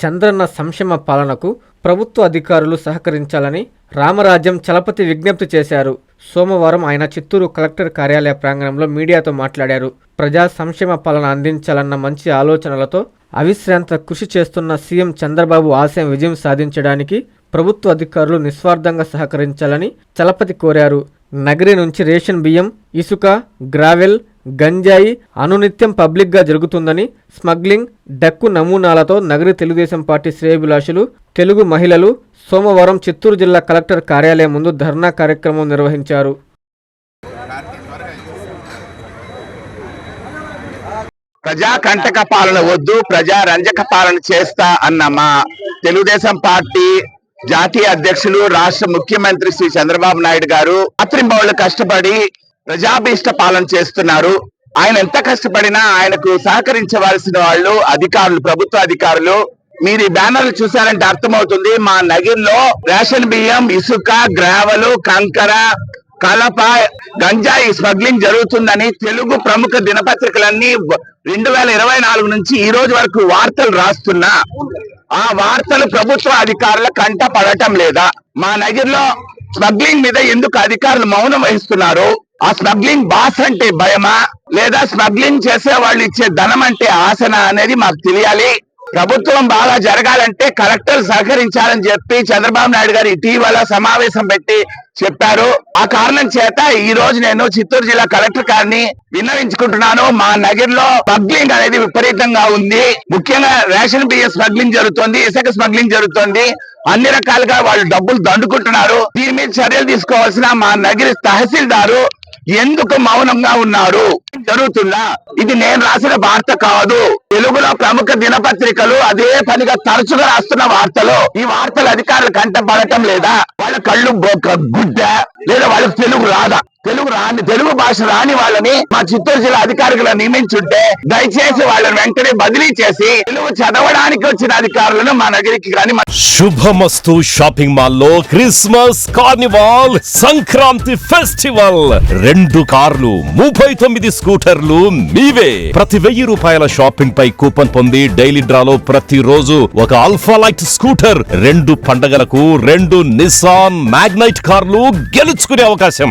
చంద్రన్న సంక్షేమ పాలనకు ప్రభుత్వ అధికారులు సహకరించాలని రామరాజ్యం చలపతి విజ్ఞప్తి చేశారు. సోమవారం ఆయన చిత్తూరు కలెక్టర్ కార్యాలయ ప్రాంగణంలో మీడియాతో మాట్లాడారు. ప్రజా సంక్షేమ పాలన అందించాలన్న మంచి ఆలోచనలతో అవిశ్రాంత కృషి చేస్తున్న సీఎం చంద్రబాబు ఆశయం విజయం సాధించడానికి ప్రభుత్వ అధికారులు నిస్వార్థంగా సహకరించాలని చలపతి కోరారు. నగరి నుంచి రేషన్ బియ్యం ఇసుక గ్రావెల్ గంజాయి అనునిత్యం పబ్లిక్గా జరుగుతుందని స్మగ్లింగ్ డక్కు నమూనాలతో నగరి తెలుగుదేశం పార్టీ శ్రేయభిలాషులు తెలుగు మహిళలు సోమవారం చిత్తూరు జిల్లా కలెక్టర్ కార్యాలయం ముందు ధర్నా కార్యక్రమం నిర్వహించారు. ప్రజా కంటక పాలన వద్దు ప్రజా రంజక పాలన చేస్తా అన్న మా తెలుగుదేశం పార్టీ జాతీయ అధ్యక్షులు రాష్ట్ర ముఖ్యమంత్రి శ్రీ చంద్రబాబు నాయుడు గారు రాత్రింబౌళ్ళు కష్టపడి ప్రజాభీష్ట పాలన చేస్తున్నారు. ఆయన ఎంత కష్టపడినా ఆయనకు సహకరించవలసిన వాళ్ళు అధికారులు ప్రభుత్వ అధికారులు. మీరు ఈ బ్యానర్లు చూసారంటే అర్థమవుతుంది మా నగిర్లో రేషన్ బియ్యం ఇసుక గ్రావలు కంకర కలప గంజాయి స్మగ్లింగ్ జరుగుతుందని తెలుగు ప్రముఖ దినపత్రికలన్నీ రెండు వేల ఇరవై నాలుగు నుంచి ఈ రోజు వరకు వార్తలు రాస్తున్నా. ఆ వార్తలు ప్రభుత్వ అధికారుల కంట పడటం లేదా? మా నగిర్లో స్మగ్లింగ్ మీద ఎందుకు అధికారులు మౌనం వహిస్తున్నారు? ఆ స్మగ్లింగ్ బాస్ అంటే భయమా? లేదా స్మగ్లింగ్ చేసే వాళ్ళు ఇచ్చే ధనం అంటే ఆసన అనేది మాకు తెలియాలి. ప్రభుత్వం బాగా జరగాలంటే కలెక్టర్ సహకరించాలని చెప్పి చంద్రబాబు నాయుడు గారు ఇటీవల సమావేశం పెట్టి చెప్పారు. ఆ కారణం చేత ఈ రోజు నేను చిత్తూరు జిల్లా కలెక్టర్ గారిని విన్నవించుకుంటున్నాను. మా నగర్లో స్మగ్లింగ్ అనేది విపరీతంగా ఉంది. ముఖ్యంగా రేషన్ బియ్యం స్మగ్లింగ్ జరుగుతుంది ఇసుక స్మగ్లింగ్ జరుగుతుంది. అన్ని రకాలుగా వాళ్ళు డబ్బులు దండుకుంటున్నారు. దీని మీద చర్యలు తీసుకోవాల్సిన మా నగిరి తహసీల్దారు ఎందుకు మౌనంగా ఉన్నాడు జరుగుతుందా? ఇది నేను రాసిన వార్త కాదు. తెలుగులో ప్రముఖ దినపత్రికలు అదే పనిగా తరచుగా రాస్తున్న వార్తలు. ఈ వార్తలు అధికారులు కంట పడటం లేదా? వాళ్ళ కళ్ళు గుడ్డ లేదా వాళ్ళకి తెలుగు రాదా? తెలుగు రాని తెలుగు భాష రాని వాళ్ళని మా చిత్తూరు జిల్లా అధికారులు నియమించుంటే దయచేసి వాళ్ళని వెంటనే బదిలీ చేసి తెలుగు చదవడానికి వచ్చిన అధికారులను మా నగరికి కానీ మా శుభమస్తు షాపింగ్ మాల్లో క్రిస్మస్ కార్నివాల్ సంక్రాంతి ఫెస్టివల్. రెండు కార్లు ముప్పై తొమ్మిది స్కూటర్లు మీవే. ప్రతి వెయ్యి రూపాయల షాపింగ్ పై కూపన్ పొంది డైలీ డ్రాలో ప్రతి రోజు ఒక అల్ఫా లైట్ స్కూటర్ రెండు పండగలకు రెండు నిసాన్ మ్యాగ్నైట్ కార్లు గెలుచుకునే అవకాశం.